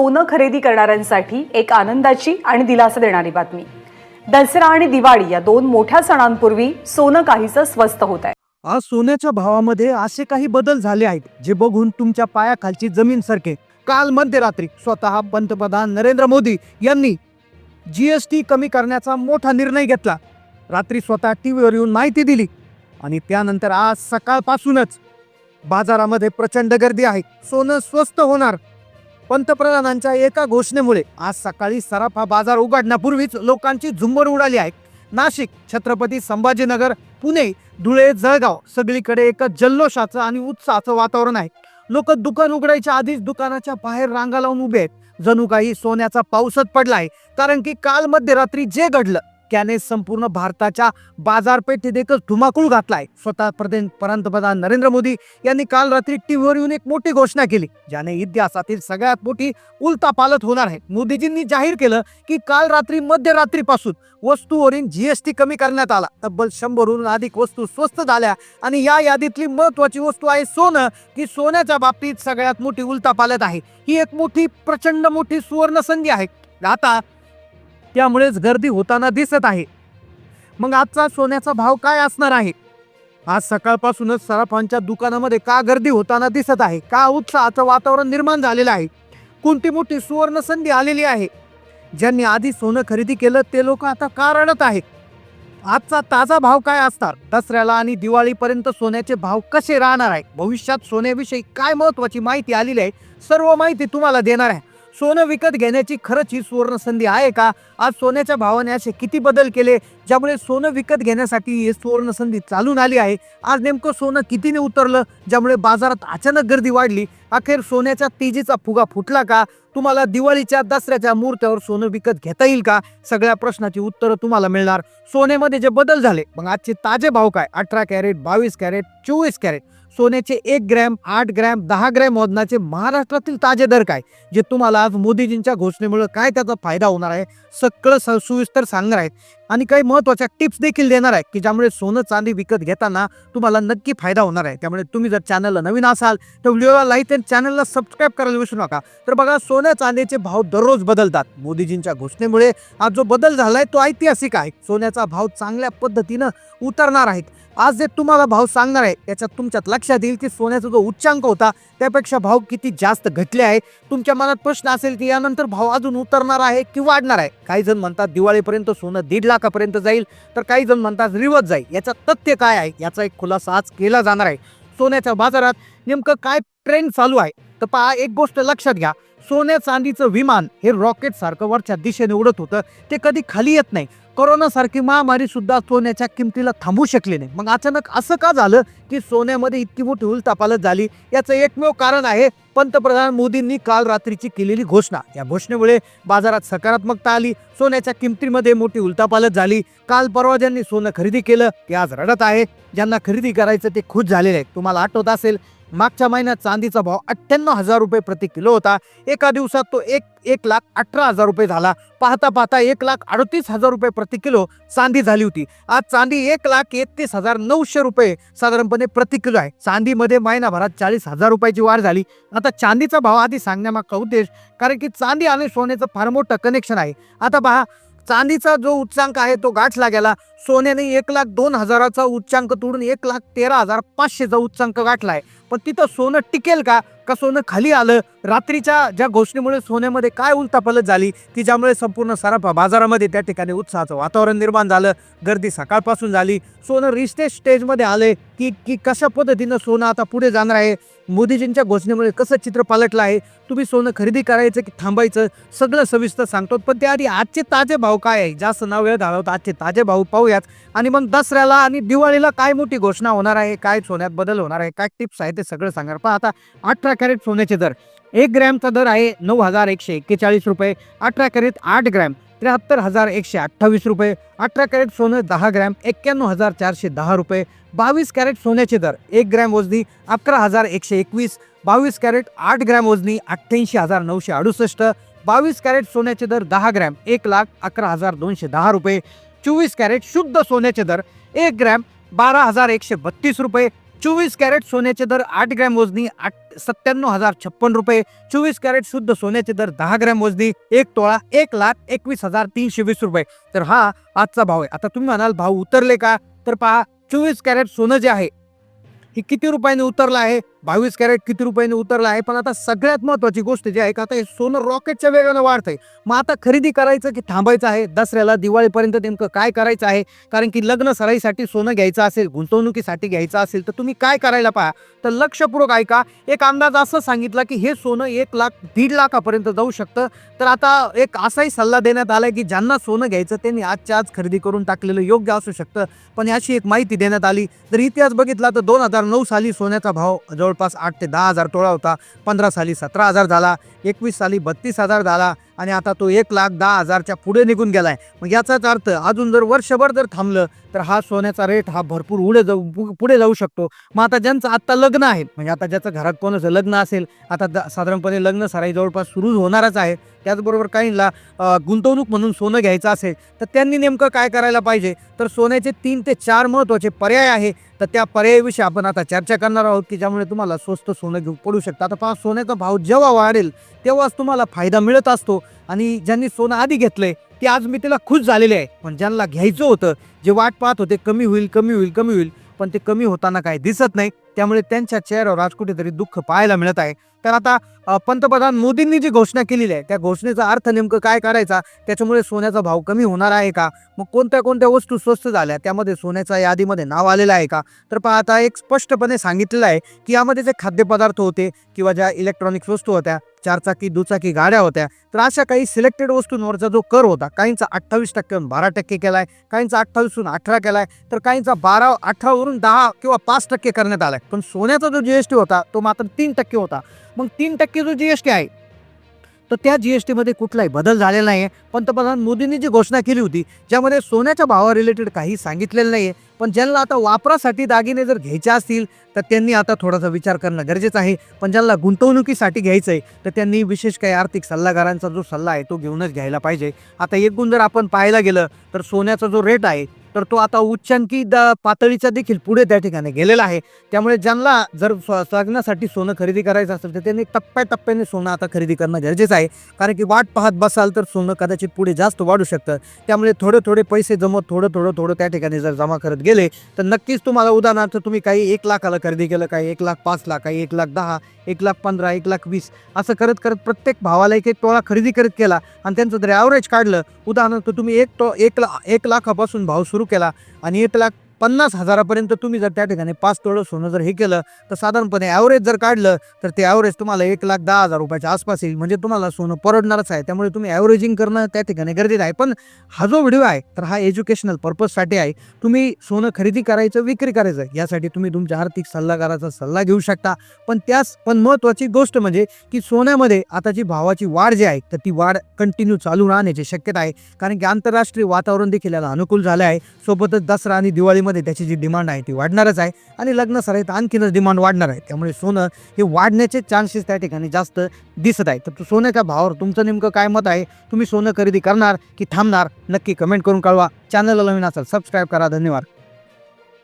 सोनं खरेदी करणाऱ्यांसाठी एक आनंदाची आणि दिलासा देणारी बातमी. दसरा आणि दिवाळी या दोन मोठ्या सणांपूर्वी सोनं काहीसं स्वस्त होत आहे. आज सोन्याच्या भावामध्ये असे काही बदल झाले आहेत जे बघून तुमच्या पायाखालची जमीन सरके काल मध्यरात्री स्वतः पंतप्रधान नरेंद्र मोदी यांनी जीएसटी कमी करण्याचा मोठा निर्णय घेतला. रात्री स्वतः टी व्हीवर येऊन माहिती दिली आणि त्यानंतर आज सकाळपासूनच बाजारामध्ये प्रचंड गर्दी आहे. सोनं स्वस्त होणार. पंतप्रधानांच्या एका घोषणेमुळे आज सकाळी सराफा बाजार उघडण्यापूर्वीच लोकांची झुंबर उडाली आहे. नाशिक छत्रपती संभाजीनगर पुणे धुळे जळगाव सगळीकडे एका जल्लोषाचं आणि उत्साहाचं वातावरण आहे. लोक दुकान उघडायच्या आधीच दुकानाच्या बाहेर रांगा लावून उभे आहेत. जणू काही सोन्याचा पाऊसच आहे कारण की काल मध्यरात्री जे घडलं त्याने संपूर्ण भारताच्या बाजारपेठेत एकच धुमाकूळ घातलाय. स्वतः पंतप्रधान नरेंद्र मोदी यांनी काल रात्री टीव्हीवर येऊन एक मोठी घोषणा केली ज्याने इतिहासातील सगळ्यात मोठी उलतापालत होणार आहे. मोदीजींनी जाहीर केलं की काल रात्री मध्यरात्रीपासून वस्तूवरील जीएसटी कमी करण्यात आला. तब्बल शंभरहून अधिक वस्तू स्वस्त झाल्या आणि या यादीतली महत्वाची वस्तू आहे सोनं की सोन्याच्या बाबतीत सगळ्यात मोठी उलतापालत आहे. ही एक मोठी प्रचंड मोठी सुवर्ण संधी आहे. आता त्यामुळेच गर्दी होताना दिसत आहे. मग आजचा सोन्याचा भाव काय असणार आहे? आज सकाळपासूनच सराफांच्या दुकानामध्ये का गर्दी होताना दिसत आहे? का उत्साहाचं वातावरण निर्माण झालेलं आहे? कोणती मोठी सुवर्ण संधी आलेली आहे? ज्यांनी आधी सोनं खरेदी केलं ते लोक आता का रडत आहेत? आजचा ताजा भाव काय असणार? दसऱ्याला आणि दिवाळीपर्यंत सोन्याचे भाव कसे राहणार आहे? भविष्यात सोन्याविषयी काय महत्वाची माहिती आलेली आहे? सर्व माहिती तुम्हाला देणार आहे. सोनं विकत घेण्याची खरंच ही सुवर्ण संधी आहे का? आज सोन्याच्या भावाने असे किती बदल केले? ज्यामुळे सोनं विकत घेण्यासाठी हे सुवर्ण संधी चालून आली आहे. आज नेमकं सोनं कितीने उतरलं? ज्यामुळे बाजारात अचानक गर्दी वाढली. अखेर सोन्याच्या तेजीचा फुगा फुटला का? तुम्हाला दिवाळीच्या दसऱ्याच्या मुहूर्तावर सोनं विकत घेता येईल का? सगळ्या प्रश्नाची उत्तरं तुम्हाला मिळणार. सोन्यामध्ये जे बदल झाले मग आजचे ताजे भाव काय? अठरा कॅरेट बावीस कॅरेट चोवीस कॅरेट. सोन्याचे एक ग्रॅम आठ ग्रॅम दहा ग्रॅम वजनाचे महाराष्ट्रातील ताजे दर काय? जे तुम्हाला आज मोदीजींच्या घोषणेमुळे काय त्याचा फायदा होणार आहे? सगळं स- सांगणार आहेत. आणि काही महत्त्वाच्या टिप्स देखील देणार आहे की ज्यामुळे सोनं चांदी विकत घेताना तुम्हाला नक्की फायदा होणार आहे. त्यामुळे तुम्ही जर चॅनलला नवीन असाल तर व्हिडिओला लाईक आणि चॅनलला सबस्क्राईब करायला विसरू नका. तर बघा सोन्या चांदीचे भाव दररोज बदलतात. मोदीजींच्या घोषणेमुळे आज जो बदल झाला आहे तो ऐतिहासिक आहे. सोन्याचा भाव चांगल्या पद्धतीनं उतरणार आहेत आज जे तुम्हाला भाव सांगणार आहे त्याच्यात तुमच्यात लक्षात येईल की सोन्याचा जो उच्चांक होता त्यापेक्षा भाव किती जास्त घटले आहे. तुमच्या मनात प्रश्न असेल की यानंतर भाव अजून उतरणार आहे की वाढणार आहे? काही जण म्हणतात दिवाळीपर्यंत सोनं दीड लाखापर्यंत जाईल तर काही जण म्हणतात रिवत जाईल. याचं तथ्य काय आहे? याचा एक खुलासा आज केला जाणार आहे. सोन्याच्या बाजारात नेमकं काय ट्रेंड चालू आहे? तर पहा एक गोष्ट लक्षात घ्या. सोन्या चांदीचं विमान हे रॉकेट सारखं वरच्या दिशेने उडत होतं. ते कधी खाली येत नाही. कोरोनासारखी महामारी सुद्धा सोन्याच्या किमतीला थांबू शकली नाही. मग अचानक असं का झालं की सोन्यामध्ये इतकी मोठी उलतापालत झाली? याचं एकमेव कारण आहे पंतप्रधान मोदींनी काल रात्रीची केलेली घोषणा. या घोषणेमुळे बाजारात सकारात्मकता आली. सोन्याच्या किमतीमध्ये मोठी उलतापालत झाली. काल परवा ज्यांनी सोनं खरेदी केलं ते आज रडत आहे. ज्यांना खरेदी करायचं ते खुश झालेले आहेत. तुम्हाला आठवत असेल मागच्या महिन्यात चांदीचा भाव अठ्ठ्याण्णव हजार रुपये प्रति किलो होता. एका दिवसात तो एक एक लाख अठरा हजार रुपये झाला. पाहता पाहता एक लाख अडतीस हजार रुपये प्रति किलो चांदी झाली होती. आज चांदी एक लाख एकतीस हजार नऊशे रुपये साधारणपणे प्रति किलो आहे. चांदीमध्ये महिनाभरात चाळीस हजार रुपयाची वाढ झाली. आता चांदीचा भाव आधी सांगण्यामागचा उद्देश कारण की चांदी आणि सोन्याचं फार मोठं कनेक्शन आहे. आता पहा चांदीचा जो उच्चांक आहे तो गाठला गेला. सोन्याने एक लाख दोन हजाराचा उच्चांक तोडून एक लाख तेरा हजार पाचशेचा उच्चांक गाठला आहे. पण तिथं सोनं टिकेल का? का सोनं खाली आलं? रात्रीच्या ज्या घोषणेमुळे सोन्यामध्ये काय उलतापलत झाली? की ज्यामुळे संपूर्ण सराफा बाजारामध्ये त्या ठिकाणी उत्साहाचं वातावरण निर्माण झालं. गर्दी सकाळपासून झाली. सोनं रिस्टेज स्टेजमध्ये आले. की की कशा पद्धतीनं सोनं आता पुढे जाणार आहे? मोदीजींच्या घोषणेमुळे कसं चित्र पालटलं आहे? तुम्ही सोनं खरेदी करायचं की थांबायचं सगळं सविस्तर सांगतो. पण त्याआधी आजचे ताजे भाव काय आहे? जास्त नाव वेळ घालवत आजचे ताजे भाव पाहूयात. आणि मग दसऱ्याला आणि दिवाळीला काय मोठी घोषणा होणार आहे? काय सोन्यात बदल होणार आहे? काय टिप्स आहे ते सगळं सांगणार पण आता अठरा कॅरेट सोन्याचे दर. एक ग्रॅमचा दर आहे नऊ हजार एकशे एक्केचाळीस रुपये. अठरा कॅरेट आठ ग्रॅम. त्र्याहत्तर हजार एकशे अठ्ठावीस रुपये अठरा कॅरेट सोनं दहा ग्रॅम एक्क्याण्णव हजार चारशे दहा रुपये बावीस कॅरेट सोन्याचे दर एक ग्रॅम वजनी अकरा हजार एकशे एकवीस बावीस कॅरेट आठ ग्रॅम वजनी अठ्ठ्याऐंशी हजार नऊशे अडुसष्ट बावीस कॅरेट सोन्याचे दर दहा ग्रॅम एक लाख अकरा हजार दोनशे दहा रुपये चोवीस कॅरेट शुद्ध सोन्याचे दर एक ग्रॅम बारा हजार एकशे बत्तीस रुपये चोवीस कॅरेट सोन्याचे दर आठ ग्रॅम वजनी आठ सत्त्याण्णव हजार छप्पन रुपये. चोवीस कॅरेट शुद्ध सोन्याचे दर दहा ग्रॅम वजनी एक तोळा एक लाख एकवीस हजार तीनशे वीस रुपये. तर हा आजचा भाव आहे. आता तुम्ही म्हणाल भाव उतरले का? तर पहा चोवीस कॅरेट सोनं जे आहे हे किती रुपयाने उतरलं आहे? बावीस कॅरेट किती रुपयाने उतरलं आहे? पण आता सगळ्यात महत्त्वाची गोष्ट जी आहे का आता हे सोनं रॉकेटच्या वेगानं वाढतंय. मग आता खरेदी करायचं की थांबायचं आहे? दसऱ्याला दिवाळीपर्यंत नेमकं काय करायचं आहे? कारण की लग्न सराईसाठी सोनं घ्यायचं असेल गुंतवणुकीसाठी घ्यायचं असेल तर तुम्ही काय करायला पहा? तर लक्षपूर्वक ऐका. एक अंदाज असं सांगितला की हे सोनं एक लाख दीड लाखापर्यंत जाऊ शकतं. तर आता एक असाही सल्ला देण्यात आला की ज्यांना सोनं घ्यायचं त्यांनी आजच्या आज खरेदी करून टाकलेलं योग्य असू शकतं. पण याची एक माहिती देण्यात आली. जर इतिहास बघितला तर दोन हजार नऊ साली सोन्याचा भाव जवळपास आठ ते दहा हजार तोळा होता. पंधरा साली सतरा हजार झाला. एकवीस साली बत्तीस हजार झाला. आणि आता तो एक लाख दहा हजारच्या पुढे निघून गेला आहे मग याचाच अर्थ अजून जर वर्षभर जर थांबलं तर हा सोन्याचा रेट हा भरपूर उडे जाऊ पु- पुढे जाऊ शकतो. मग आता ज्यांचं आत्ता लग्न आहे म्हणजे आता ज्याचं घरात कोणाचं लग्न असेल आता द- साधारणपणे लग्न सराई जवळपास सुरू होणारच आहे. त्याचबरोबर काहींना गुंतवणूक म्हणून सोनं घ्यायचं असेल तर त्यांनी नेमकं काय करायला पाहिजे? तर सोन्याचे तीन ते चार महत्त्वाचे पर्याय आहे. तर त्या पर्यायाविषयी आपण आता चर्चा करणार आहोत की ज्यामुळे तुम्हाला स्वस्त सोनं घेऊ पडू शकतं. आता पहा सोन्याचा भाव जेव्हा वाढेल तेव्हाच तुम्हाला फायदा मिळत असतो. आणि ज्यांनी सोनं आधी घेतलंय ते आज मी त्याला खुश झालेले आहे. पण ज्यांना घ्यायचं होतं जे वाट पाहत होते कमी होईल कमी होईल कमी होईल पण ते कमी होताना काही दिसत नाही त्यामुळे त्यांच्या चेहऱ्यावर आज कुठेतरी दुःख पाहायला मिळत आहे. तर आता पंतप्रधान मोदींनी जी घोषणा केलेली आहे त्या घोषणेचा अर्थ नेमकं काय करायचा? त्याच्यामुळे सोन्याचा भाव कमी होणार आहे का? मग कोणत्या कोणत्या वस्तू स्वस्त झाल्या? त्यामध्ये सोन्याच्या यादीमध्ये नाव आलेलं आहे का? तर पहा आता एक स्पष्टपणे सांगितलेलं आहे की यामध्ये जे खाद्यपदार्थ होते किंवा ज्या इलेक्ट्रॉनिक्स वस्तू होत्या चारचाकी दुचाकी गाड्या होत्या. तर अशा काही सिलेक्टेड वस्तूंवरचा जो कर होता काहींचा अठ्ठावीस टक्क्याहून बारा टक्के केला आहे काहींचा अठ्ठावीसहून अठरा केला आहे तर काहींचा बारा अठरावरून दहा किंवा पाच टक्के करण्यात आलाय. पण सोन्याचा जो जीएसटी होता तो मात्र तीन टक्के होता. मग तीन टक्के जो जीएसटी आहे तर त्या जी एस टीमध्ये कुठलाही बदल झालेला नाही आहे पंतप्रधान मोदींनी जी घोषणा केली होती ज्यामध्ये सोन्याच्या भावा रिलेटेड काही सांगितलेलं नाही आहे पण ज्यांना आता वापरासाठी दागिने जर घ्यायचे असतील तर त्यांनी आता थोडासा विचार करणं गरजेचं आहे. पण ज्यांना गुंतवणुकीसाठी घ्यायचं आहे तर त्यांनी विशेष काही आर्थिक सल्लागारांचा जो सल्ला आहे तो घेऊनच घ्यायला पाहिजे. आता एकूण जर आपण पाहायला गेलं तर सोन्याचा जो रेट आहे तर तो आता उच्चांकी द पातळीचा देखील पुढे त्या ठिकाणी गेलेला आहे. त्यामुळे ज्यांना जर स्व- सोनं खरेदी करायचं असेल तर त्यांनी टप्प्याटप्प्याने सोनं आता खरेदी करणं गरजेचं आहे. कारण की वाट पाहत बसाल तर सोनं कदाचित पुढे जास्त वाढू शकतं. त्यामुळे थोडे थोडे पैसे जमत थोडं थोडं थोडं त्या ठिकाणी जर जमा करत गेले तर नक्कीच तुम्हाला उदाहरणार्थ तुम्ही काही एक लाखाला खरेदी केलं काही एक लाख पाच लाख काही एक लाख दहा एक लाख पंधरा एक लाख वीस असं करत करत प्रत्येक भावाला एक एक तोळा खरेदी करत केला आणि त्यांचं जर ॲव्हरेज काढलं उदाहरणार्थ तुम्ही एक तो एक ला एक लाखापासून भाव सुरू सुरू केला. आणि एक लाख पन्नास हजारापर्यंत तुम्ही जर त्या ठिकाणी पाच तोळं सोनं जर हे केलं तर साधारणपणे ॲव्हरेज जर काढलं तर ते ॲव्हरेज तुम्हाला एक लाख दहा हजार रुपयाच्या आसपास येईल. म्हणजे तुम्हाला सोनं परवडणारच आहे. त्यामुळे तुम्ही ॲव्हरेजिंग करणं त्या ठिकाणी गरजेचं आहे. पण हा जो व्हिडिओ आहे तर हा एज्युकेशनल पर्पजसाठी आहे. तुम्ही सोनं खरेदी करायचं विक्री करायचं यासाठी तुम्ही तुमच्या आर्थिक सल्लागाराचा सल्ला घेऊ शकता. पण त्यास पण महत्त्वाची गोष्ट म्हणजे की सोन्यामध्ये आताची भावाची वाढ जी आहे तर ती वाढ कंटिन्यू चालू राहण्याची शक्यता आहे. कारण की आंतरराष्ट्रीय वातावरण देखील याला अनुकूल झालं आहे. सोबतच दसरा आणि दिवाळीमध्ये त्याची जी डिमांड आहे ती वाढणारच आहे. आणि लग्न सराईत आणखीनच डिमांड वाढणार आहे. त्यामुळे सोनं हे वाढण्याचे चान्सेस त्या ठिकाणी जास्त दिसत आहे तर सोन्याच्या भावावर तुमचं नेमकं काय मत आहे? तुम्ही सोनं खरेदी करणार की थांबणार? नक्की कमेंट करून कळवा. चॅनलला नवीन असाल सबस्क्राईब करा. धन्यवाद.